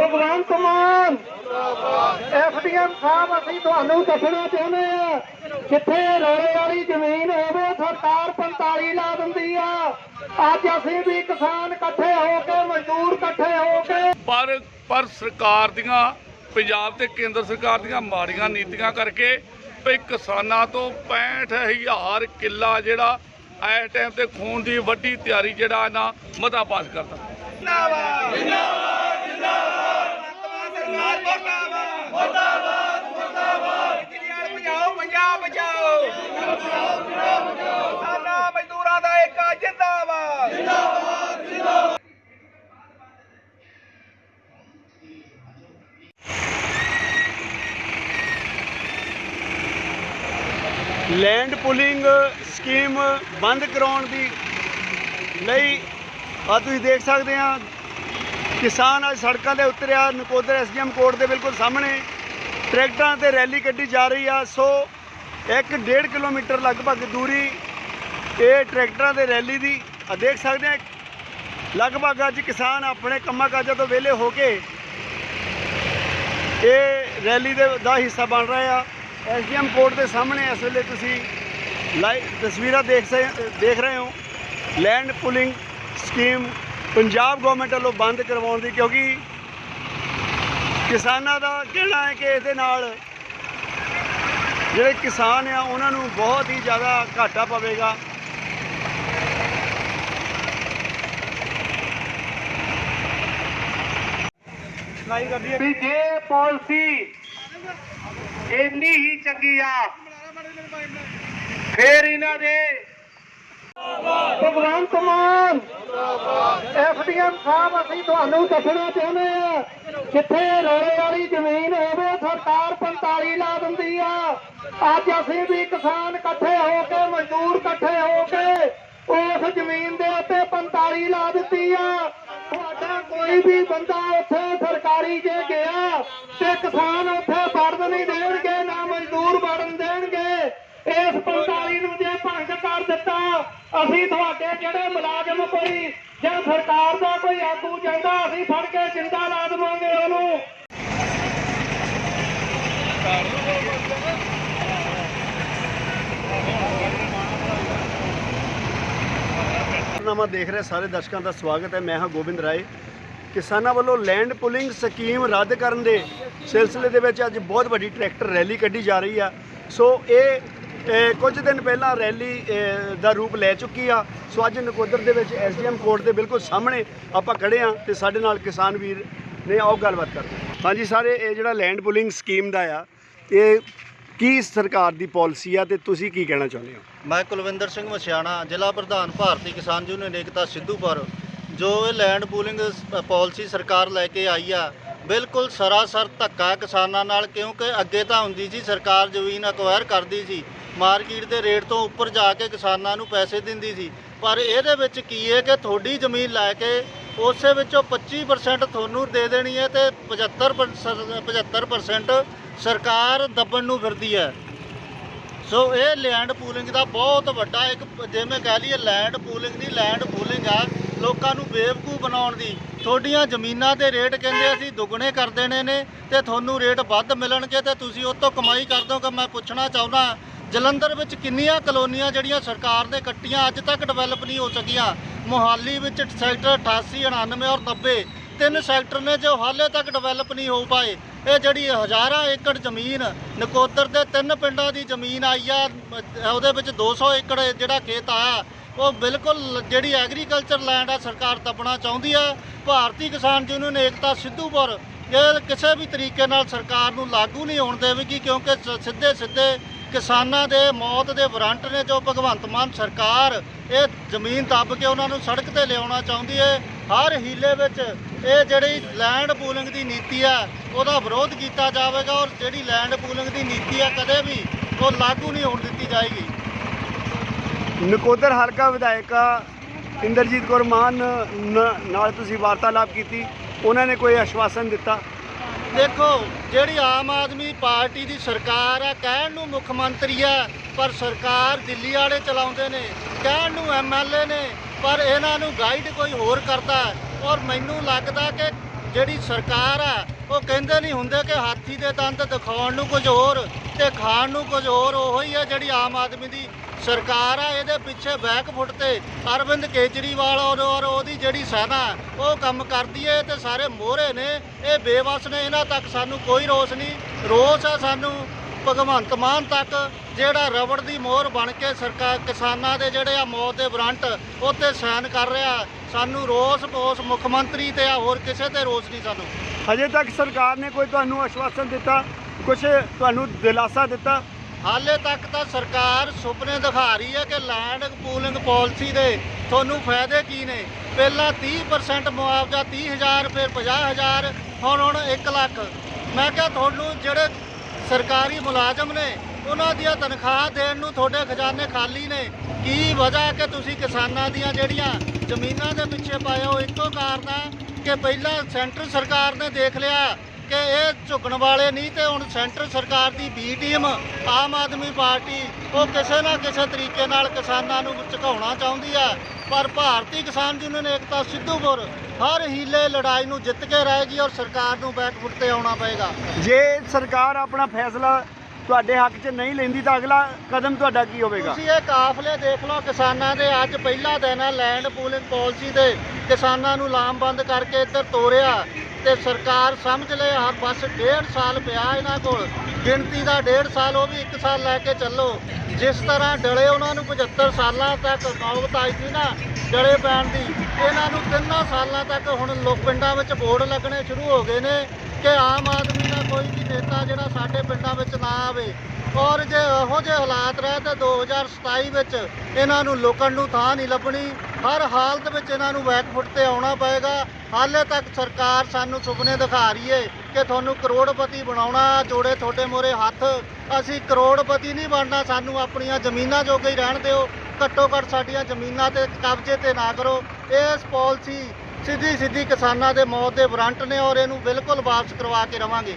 ਭਗਵੰਤ ਮਾਨ ਐਫਡੀਐਮ ਸਾਹਿਬ ਅਸੀਂ ਤੁਹਾਨੂੰ ਦੱਸਣਾ ਚਾਹੁੰਦੇ ਆ ਜਿੱਥੇ ਰੋਲੇ ਵਾਲੀ ਜ਼ਮੀਨ ਹੋਵੇ ਸਰਕਾਰ 45 ਲਾ ਦਿੰਦੀ ਆ। ਅੱਜ ਅਸੀਂ ਵੀ ਕਿਸਾਨ ਇਕੱਠੇ ਹੋ ਕੇ ਮਜ਼ਦੂਰ ਇਕੱਠੇ ਹੋ ਕੇ। ਪਰ ਪਰ ਸਰਕਾਰ ਦੀਆਂ ਪੰਜਾਬ ਤੇ ਕੇਂਦਰ ਸਰਕਾਰ ਦੀਆਂ ਮਾੜੀਆਂ ਨੀਤੀਆਂ ਕਰਕੇ ਭਈ ਕਿਸਾਨਾਂ ਤੋਂ 65000 ਕਿੱਲਾ ਜਿਹੜਾ ਐ ਟਾਈਮ ਤੇ ਖੂਨ ਦੀ ਵੱਡੀ ਤਿਆਰੀ ਜਿਹੜਾ ਇਹਨਾਂ ਮਤਾ ਪਾਸ ਕਰਤਾ ਬਚਾਓ ਪੰਜਾਬ ਬਚਾਓ ਕਿਸਾਨਾਂ ਮਜ਼ਦੂਰਾਂ ਦਾ ਇੱਕ ਜਿੰਦਾਬਾਦ। ਲੈਂਡ ਪੁਲਿੰਗ ਸਕੀਮ ਬੰਦ ਕਰਾਉਣ ਦੀ ਲਈ ਆ ਤੁਸੀਂ ਦੇਖ ਸਕਦੇ ਆ ਕਿਸਾਨ ਅੱਜ ਸੜਕਾਂ ਤੇ ਉਤਰਿਆ, ਨਕੋਦਰ ਐਸਡੀਐਮ ਕੋਰਟ ਦੇ ਬਿਲਕੁਲ ਸਾਹਮਣੇ। ਟਰੈਕਟਰਾਂ ਤੇ ਰੈਲੀ ਕੱਢੀ ਜਾ ਰਹੀ ਆ, ਸੋ 1.5 ਕਿਲੋਮੀਟਰ ਲਗਭਗ ਦੂਰੀ ਇਹ ਟਰੈਕਟਰਾਂ ਦੇ ਰੈਲੀ ਦੀ। ਆ ਦੇਖ ਸਕਦੇ ਆ, ਲਗਭਗ ਅੱਜ ਕਿਸਾਨ ਆਪਣੇ ਕੰਮਾਂ ਕਾਜਾਂ ਤੋਂ ਵਿਹਲੇ ਹੋ ਕੇ ਇਹ ਰੈਲੀ ਦੇ ਦਾ ਹਿੱਸਾ ਬਣ ਰਹੇ ਆ। ਐਸਡੀਐਮ ਕੋਰਟ ਦੇ ਸਾਹਮਣੇ ਇਸ ਵੇਲੇ ਤੁਸੀਂ ਲਾਈਵ ਤਸਵੀਰਾਂ ਦੇਖ ਦੇਖ ਰਹੇ ਹੋ। Land pooling scheme Punjab government ਵੱਲੋਂ ਬੰਦ ਕਰਵਾਉਣ ਦੀ ਕਿਉਂਕਿ ਕਿਸਾਨਾਂ ਦਾ ਕਹਿਣਾ ਹੈ ਕਿ ਇਹਦੇ ਨਾਲ ਜਿਹੜੇ ਕਿਸਾਨ ਆ ਉਹਨਾਂ ਨੂੰ ਬਹੁਤ ਹੀ ਜ਼ਿਆਦਾ ਘਾਟਾ ਪਵੇਗਾ। ਵੀ ਜੇ ਪਾਲਿਸੀ ਇੰਨੀ ਹੀ ਚੰਗੀ ਆ ਫੇਰ ਇਹਨਾਂ ਦੇ ਭਗਵੰਤ ਮਾਨ ਐਫਡੀਐਮ ਸਾਹਿਬ, ਅਸੀਂ ਤੁਹਾਨੂੰ ਦੱਸਣਾ ਚਾਹੁੰਦੇ ਆ ਜਿੱਥੇ ਰੋਲੇ ਵਾਲੀ ਜ਼ਮੀਨ ਹੋਵੇ ਸਰਕਾਰ 45 ਲਾ ਦਿੰਦੀ ਆ। ਅੱਜ ਅਸੀਂ ਵੀ ਕਿਸਾਨ ਇਕੱਠੇ ਹੋ ਕੇ, ਮਜ਼ਦੂਰ ਇਕੱਠੇ ਹੋ ਕੇ ਉਸ ਜ਼ਮੀਨ ਦੇ ਉੱਤੇ 45 ਲਾ ਦਿੱਤੀ ਆ। ਤੁਹਾਡਾ ਕੋਈ ਵੀ ਬੰਦਾ ਉੱਥੇ ਸਰਕਾਰੀ ਜੇ ਗਿਆ ਤੇ ਕਿਸਾਨ ਉੱਥੇ ਵੜਨ ਨਹੀਂ ਦੇਣਗੇ ਨਾ ਮਜ਼ਦੂਰ ਵੜਨ ਦੇਣਗੇ ਇਸ 45 ਨੂੰ ਜੇ ਭੰਗ ਕਰ ਦਿੱਤਾ ਅਸੀਂ ਤੁਹਾਡੇ ਜਿਹੜੇ ਮੁਲਾਜ਼ਮ ਕੋਈ, ਜਾਂ ਸਰਕਾਰ ਦਾ ਕੋਈ ਆਗੂ ਜਾਂਦਾ ਅਸੀਂ ਫੜ ਕੇ ਜਿੰਦਾ ਲਾ ਦੇਵਾਂਗੇ ਉਹਨੂੰ। ਨਾਮਾ ਦੇਖ ਰਹੇ ਸਾਰੇ ਦਰਸ਼ਕਾਂ ਦਾ ਸਵਾਗਤ ਹੈ। ਮੈਂ ਹਾਂ ਗੋਬਿੰਦ ਰਾਏ। ਕਿਸਾਨਾਂ ਵੱਲੋਂ ਲੈਂਡ ਪੁਲਿੰਗ ਸਕੀਮ ਰੱਦ ਕਰਨ ਦੇ ਸਿਲਸਿਲੇ ਦੇ ਵਿੱਚ ਅੱਜ ਬਹੁਤ ਵੱਡੀ ਟਰੈਕਟਰ ਰੈਲੀ ਕੱਢੀ ਜਾ ਰਹੀ ਆ। ਸੋ ਇਹ ਕੁਝ ਦਿਨ ਪਹਿਲਾਂ ਰੈਲੀ ਦਾ ਰੂਪ ਲੈ ਚੁੱਕੀ ਆ। ਸੋ ਅੱਜ ਨਕੋਦਰ ਦੇ ਵਿੱਚ ਐਸਡੀਐਮ ਕੋਰਟ ਦੇ ਬਿਲਕੁਲ ਸਾਹਮਣੇ ਆਪਾਂ ਖੜੇ ਆ ਤੇ ਸਾਡੇ ਨਾਲ ਕਿਸਾਨ ਵੀਰ ਨੇ ਆਓ ਗੱਲਬਾਤ ਕਰਦੇ ਹਾਂਜੀ ਸਾਰੇ, ਇਹ ਜਿਹੜਾ ਲੈਂਡ ਪੁਲਿੰਗ ਸਕੀਮ ਦਾ ਆ, ਇਹ ਕੀ ਸਰਕਾਰ ਦੀ ਪਾਲਿਸੀ ਆ ਤੇ ਤੁਸੀਂ ਕੀ ਕਹਿਣਾ ਚਾਹੁੰਦੇ ਹੋ? ਮੈਂ ਕੁਲਵਿੰਦਰ ਸਿੰਘ ਮਸਿਆਣਾ, ਜ਼ਿਲ੍ਹਾ ਪ੍ਰਧਾਨ ਭਾਰਤੀ ਕਿਸਾਨ ਯੂਨੀਅਨ ਏਕਤਾ ਸਿੱਧੂਪੁਰ। ਜੋ ਇਹ ਲੈਂਡ ਪੂਲਿੰਗ ਸ- ਪਾਲਿਸੀ ਸਰਕਾਰ ਲੈ ਕੇ ਆਈ ਆ, ਬਿਲਕੁਲ ਸਰਾਸਰ ਧੱਕਾ ਕਿਸਾਨਾਂ ਨਾਲ, ਕਿਉਂਕਿ ਅੱਗੇ ਤਾਂ ਹੁੰਦੀ ਸੀ, ਸਰਕਾਰ ਜ਼ਮੀਨ ਅਕਵਾਇਰ ਕਰਦੀ ਸੀ। ਮਾਰਕੀਟ ਦੇ ਰੇਟ ਤੋਂ ਉੱਪਰ ਜਾ ਕੇ ਕਿਸਾਨਾਂ ਨੂੰ ਪੈਸੇ ਦਿੰਦੀ ਸੀ। ਪਰ ਇਹਦੇ ਵਿੱਚ ਕੀ ਹੈ ਕਿ ਤੁਹਾਡੀ ਜ਼ਮੀਨ ਲੈ ਕੇ ਉਸੇ ਵਿੱਚੋਂ 25% ਤੁਹਾਨੂੰ ਦੇ ਦੇਣੀ ਹੈ ਤੇ 75% 75% ਸਰਕਾਰ ਦੱਬਣ ਨੂੰ ਫਿਰਦੀ ਹੈ। ਸੋ ਇਹ ਲੈਂਡ ਪੂਲਿੰਗ ਦਾ ਬਹੁਤ ਵੱਡਾ ਇੱਕ ਜਿਵੇਂ ਕਹਿ ਲਈਏ ਲੈਂਡ ਪੂਲਿੰਗ ਦੀ ਲੈਂਡ ਪੂਲਿੰਗ ਆ ਲੋਕਾਂ ਨੂੰ ਬੇਵਕੂਫ ਬਣਾਉਣ ਦੀ। ਤੁਹਾਡੀਆਂ ਜ਼ਮੀਨਾਂ ਦੇ ਰੇਟ ਕਹਿੰਦੇ ਅਸੀਂ ਦੁੱਗਣੇ ਕਰ ਦੇਣੇ ਨੇ ਤੇ ਤੁਹਾਨੂੰ ਰੇਟ ਵੱਧ ਮਿਲਣਗੇ ਤੇ ਤੁਸੀਂ ਉਹ ਤੋਂ ਕਮਾਈ ਕਰ ਦੋਗੇ। ਮੈਂ ਪੁੱਛਣਾ ਚਾਹੁੰਦਾ ਜਲੰਧਰ ਵਿੱਚ ਕਿੰਨੀਆਂ ਕਲੋਨੀਆਂ ਜਿਹੜੀਆਂ ਸਰਕਾਰ ਨੇ ਕੱਟੀਆਂ, ਅੱਜ ਤੱਕ ਡਿਵੈਲਪ ਨਹੀਂ ਹੋ ਸਕੀਆਂ। ਮੋਹਾਲੀ ਵਿੱਚ ਸੈਕਟਰ 88 99 ਔਰ 90 ਤਿੰਨ ਸੈਕਟਰ ਨੇ ਜੋ ਹਾਲੇ ਤੱਕ ਡਿਵੈਲਪ ਨਹੀਂ ਹੋ ਪਾਏ। ਇਹ ਜਿਹੜੀ ਹਜ਼ਾਰਾਂ ਏਕੜ ਜ਼ਮੀਨ, ਨਕੋਦਰ ਦੇ ਤਿੰਨ ਪਿੰਡਾਂ ਦੀ ਜ਼ਮੀਨ ਆਈ ਆ, ਉਹਦੇ ਵਿੱਚ 200 ਏਕੜ ਜਿਹੜਾ ਖੇਤ ਆਇਆ, ਉਹ ਬਿਲਕੁਲ ਜਿਹੜੀ ਐਗਰੀਕਲਚਰ ਲੈਂਡ ਆ, ਸਰਕਾਰ ਦੱਬਣਾ ਚਾਹੁੰਦੀ ਆ। ਭਾਰਤੀ ਕਿਸਾਨ ਯੂਨੀਅਨ ਏਕਤਾ ਸਿੱਧੂਪੁਰ, ਇਹ ਕਿਸੇ ਵੀ ਤਰੀਕੇ ਨਾਲ ਸਰਕਾਰ ਨੂੰ ਲਾਗੂ ਨਹੀਂ ਹੋਣ ਦੇਵੇਗੀ, ਕਿਉਂਕਿ ਸ- ਸਿੱਧੇ ਸਿੱਧੇ ਕਿਸਾਨਾਂ ਦੇ ਮੌਤ ਦੇ ਵਾਰੰਟ ਨੇ ਜੋ ਭਗਵੰਤ ਮਾਨ ਸਰਕਾਰ ਇਹ ਜ਼ਮੀਨ ਦੱਬ ਕੇ ਉਹਨਾਂ ਨੂੰ ਸੜਕ ਤੇ ਲਿਆਉਣਾ ਚਾਹੁੰਦੀ ਹੈ ਹਰ ਹੀਲੇ ਵਿੱਚ ਇਹ ਜਿਹੜੀ ਲੈਂਡ ਪੂਲਿੰਗ ਦੀ ਨੀਤੀ ਆ, ਉਹਦਾ ਵਿਰੋਧ ਕੀਤਾ ਜਾਵੇਗਾ ਔਰ ਜਿਹੜੀ ਲੈਂਡ ਪੂਲਿੰਗ ਦੀ ਨੀਤੀ ਆ ਕਦੇ ਵੀ ਉਹ ਲਾਗੂ ਨਹੀਂ ਹੋਣ ਦਿੱਤੀ ਜਾਏਗੀ। ਨਕੋਦਰ ਹਲਕਾ ਵਿਧਾਇਕਾ ਇੰਦਰਜੀਤ ਕੌਰ ਮਾਨ ਨਾਲ ਤੁਸੀਂ ਵਾਰਤਾਲਾਪ ਕੀਤੀ, ਉਹਨਾਂ ਨੇ ਕੋਈ ਆਸ਼ਵਾਸਨ ਦਿੱਤਾ? ਦੇਖੋ, ਜਿਹੜੀ ਆਮ ਆਦਮੀ ਪਾਰਟੀ ਦੀ ਸਰਕਾਰ ਆ, ਕਹਿਣ ਨੂੰ ਮੁੱਖ ਮੰਤਰੀ ਆ, ਪਰ ਸਰਕਾਰ ਦਿੱਲੀ ਵਾਲੇ ਚਲਾਉਂਦੇ ਨੇ, ਕਹਿਣ ਨੂੰ ਐਮਐਲਏ ਨੇ, ਪਰ ਇਹਨਾਂ ਨੂੰ ਗਾਈਡ ਕੋਈ ਹੋਰ ਕਰਦਾ। ਔਰ ਮੈਨੂੰ ਲੱਗਦਾ ਕਿ ਜਿਹੜੀ ਸਰਕਾਰ ਆ, ਉਹ ਕਹਿੰਦੇ ਨਹੀਂ ਹੁੰਦੇ ਕਿ ਹਾਥੀ ਦੇ ਦੰਦ ਦਿਖਾਉਣ ਨੂੰ ਕੁਝ ਹੋਰ ਤੇ ਖਾਣ ਨੂੰ ਕੁਝ ਹੋਰ, ਉਹੀ ਹੀ ਆ ਜਿਹੜੀ ਆਮ ਆਦਮੀ ਦੀ ਸਰਕਾਰ ਆ, ਇਹਦੇ ਪਿੱਛੇ ਬੈਕਫੁੱਟ ਤੇ ਅਰਵਿੰਦ ਕੇਜਰੀਵਾਲ ਔਰ ਔਰ ਉਹਦੀ ਜਿਹੜੀ ਸੈਨਾ, ਉਹ ਕੰਮ ਕਰਦੀ ਏ ਤੇ ਸਾਰੇ ਮੋਹਰੇ ਨੇ। ਇਹ ਬੇਵਸ ਨੇ ਇਹਨਾਂ ਤੱਕ ਸਾਨੂੰ ਕੋਈ ਰੋਸ ਨਹੀਂ। ਰੋਸ ਆ ਸਾਨੂੰ ਭਗਵੰਤ ਮਾਨ ਤੱਕ, ਜਿਹੜਾ ਰਬੜ ਦੀ ਮੋਹਰ ਬਣ ਕੇ ਸਰਕਾਰ ਕਿਸਾਨਾਂ ਦੇ ਜਿਹੜੇ ਆ ਮੌਤ ਦੇ ਵਾਰੰਟ ਉੱਤੇ ਸਾਈਨ ਕਰ ਰਿਹਾ, ਸਾਨੂੰ ਰੋਸ ਉਸ ਮੁੱਖ ਮੰਤਰੀ ਤੇ ਆ, ਹੋਰ ਕਿਸੇ ਤੇ ਰੋਸ ਨਹੀਂ ਸਾਨੂੰ। ਹਜੇ ਤੱਕ ਸਰਕਾਰ ਨੇ ਕੋਈ ਤੁਹਾਨੂੰ ਆਸ਼ਵਾਸਨ ਦਿੱਤਾ ਕੁਝ ਤੁਹਾਨੂੰ ਦਿਲਾਸਾ ਦਿੱਤਾ? ਹਾਲੇ ਤੱਕ ਤਾਂ ਸਰਕਾਰ ਸੁਪਨੇ ਦਿਖਾ ਰਹੀ ਹੈ ਕਿ ਲੈਂਡ ਪੂਲਿੰਗ ਪਾਲਿਸੀ ਦੇ ਤੁਹਾਨੂੰ ਫਾਇਦੇ ਕੀ ਨੇ? ਪਹਿਲਾਂ 30% ਮੁਆਵਜ਼ਾ 30000 ਫਿਰ 50000 ਹੁਣ ਹੁਣ 1 ਲੱਖ। ਮੈਂ ਕਿਹਾ ਤੁਹਾਨੂੰ ਜਿਹੜੇ ਸਰਕਾਰੀ ਮੁਲਾਜ਼ਮ ਨੇ, ਉਹਨਾਂ ਦੀਆਂ ਤਨਖਾਹ ਦੇਣ ਨੂੰ ਤੁਹਾਡੇ ਖਜ਼ਾਨੇ ਖਾਲੀ ਨੇ। ਕੀ ਵਜ੍ਹਾ ਕਿ ਤੁਸੀਂ ਕਿਸਾਨਾਂ ਦੀਆਂ ਜਿਹੜੀਆਂ ਜ਼ਮੀਨਾਂ ਦੇ ਪਿੱਛੇ ਪਾਏ ਹੋ, ਇੱਕੋ ਕਾਰਨ ਆ ਕਿ ਪਹਿਲਾਂ ਸੈਂਟਰ ਸਰਕਾਰ ਨੇ ਦੇਖ ਲਿਆ ਕਿ ਇਹ ਝੁਕਣ ਵਾਲੇ ਨਹੀਂ ਤੇ ਹੁਣ ਸੈਂਟਰ ਸਰਕਾਰ ਦੀ B team Aam Aadmi party ਉਹ ਕਿਸੇ ਨਾ ਕਿਸੇ ਤਰੀਕੇ ਨਾਲ ਕਿਸਾਨਾਂ ਨੂੰ ਝੁਕਾਉਣਾ ਚਾਹੁੰਦੀ ਆ। ਪਰ ਭਾਰਤੀ ਕਿਸਾਨ ਯੂਨੀਅਨ ਏਕਤਾ ਸਿੱਧੂਪੁਰ ਹਰ ਹੀਲੇ ਲੜਾਈ ਨੂੰ ਜਿੱਤ ਕੇ ਰਹੇਗੀ ਔਰ ਸਰਕਾਰ ਨੂੰ ਬੈਕਫੁੱਟ ਤੇ ਆਉਣਾ ਪਏਗਾ। ਜੇ ਸਰਕਾਰ ਆਪਣਾ ਫੈਸਲਾ ਤੁਹਾਡੇ ਹੱਕ 'ਚ ਨਹੀਂ ਲੈਂਦੀ ਤਾਂ ਅਗਲਾ ਕਦਮ ਤੁਹਾਡਾ ਕੀ ਹੋਵੇਗਾ? ਤੁਸੀਂ ਇਹ ਕਾਫਲੇ ਦੇਖ ਲਓ ਕਿਸਾਨਾਂ ਦੇ ਅੱਜ ਪਹਿਲਾ ਦਿਨ ਹੈ ਲੈਂਡ ਪੂਲਿੰਗ ਪਾਲਿਸੀ ਦੇ ਕਿਸਾਨਾਂ ਨੂੰ ਲਾਮਬੰਦ ਕਰਕੇ ਇੱਧਰ ਤੋਰਿਆ। ਤੇ ਸਰਕਾਰ ਸਮਝ ਲੈ ਹਰ ਬਸ ਡੇਢ ਸਾਲ ਪਿਆ ਇਹਨਾਂ ਕੋਲ। ਗਿਣਤੀ ਦਾ ਡੇਢ ਸਾਲ, ਉਹ ਵੀ 1 ਸਾਲ ਲੈ ਕੇ ਚੱਲੋ। ਜਿਸ ਤਰ੍ਹਾਂ ਡਲੇ ਉਹਨਾਂ ਨੂੰ 75 ਸਾਲਾਂ ਤੱਕ ਨੌਬਤ ਆਈ ਸੀ ਨਾ, ਡਲੇ ਪੈਣ ਦੀ, ਇਹਨਾਂ ਨੂੰ ਤਿੰਨਾਂ ਸਾਲਾਂ ਤੱਕ ਹੁਣ ਲੋਕ ਪਿੰਡਾਂ ਵਿੱਚ ਬੋਰਡ ਲੱਗਣੇ ਸ਼ੁਰੂ ਹੋ ਗਏ ਨੇ ਕਿ ਆਮ ਆਦਮੀ ਦਾ ਕੋਈ ਵੀ ਨੇਤਾ ਜਿਹੜਾ ਸਾਡੇ ਪਿੰਡਾਂ ਵਿੱਚ ਨਾ ਆਵੇ। ਔਰ ਜੇ ਇਹੋ ਜਿਹੇ ਹਾਲਾਤ ਰਹੇ ਤਾਂ 2027 ਵਿੱਚ ਇਹਨਾਂ ਨੂੰ ਲੁਕਣ ਨੂੰ ਥਾਂ ਨਹੀਂ ਲੱਭਣੀ। ਹਰ ਹਾਲਤ ਵਿੱਚ ਇਹਨਾਂ ਨੂੰ ਬੈਕਫੁੱਟ ਤੇ ਆਉਣਾ ਪਏਗਾ। ਹਾਲੇ ਤੱਕ ਸਰਕਾਰ ਸਾਨੂੰ ਸੁਪਨੇ ਦਿਖਾ ਰਹੀ ਏ ਕਿ ਤੁਹਾਨੂੰ ਕਰੋੜਪਤੀ ਬਣਾਉਣਾ, ਜੋੜੇ ਤੁਹਾਡੇ ਮੋਰੇ ਹੱਥ। ਅਸੀਂ ਕਰੋੜਪਤੀ ਨਹੀਂ ਬਣਨਾ, ਸਾਨੂੰ ਆਪਣੀਆਂ ਜ਼ਮੀਨਾਂ ਜੋਗੇ ਹੀ ਰਹਿਣ ਦਿਓ। ਘੱਟੋ ਘੱਟ ਸਾਡੀਆਂ ਜ਼ਮੀਨਾਂ ਤੇ ਕਬਜ਼ੇ ਤੇ ਨਾ ਕਰੋ। ਇਸ ਪਾਲਿਸੀ ਸਿੱਧੀ ਸਿੱਧੀ ਕਿਸਾਨਾਂ ਦੇ ਮੌਤ ਦੇ ਵਾਰੰਟ ਨੇ ਔਰ ਇਹਨੂੰ ਬਿਲਕੁਲ ਵਾਪਸ ਕਰਵਾ ਕੇ ਰਵਾਂਗੇ।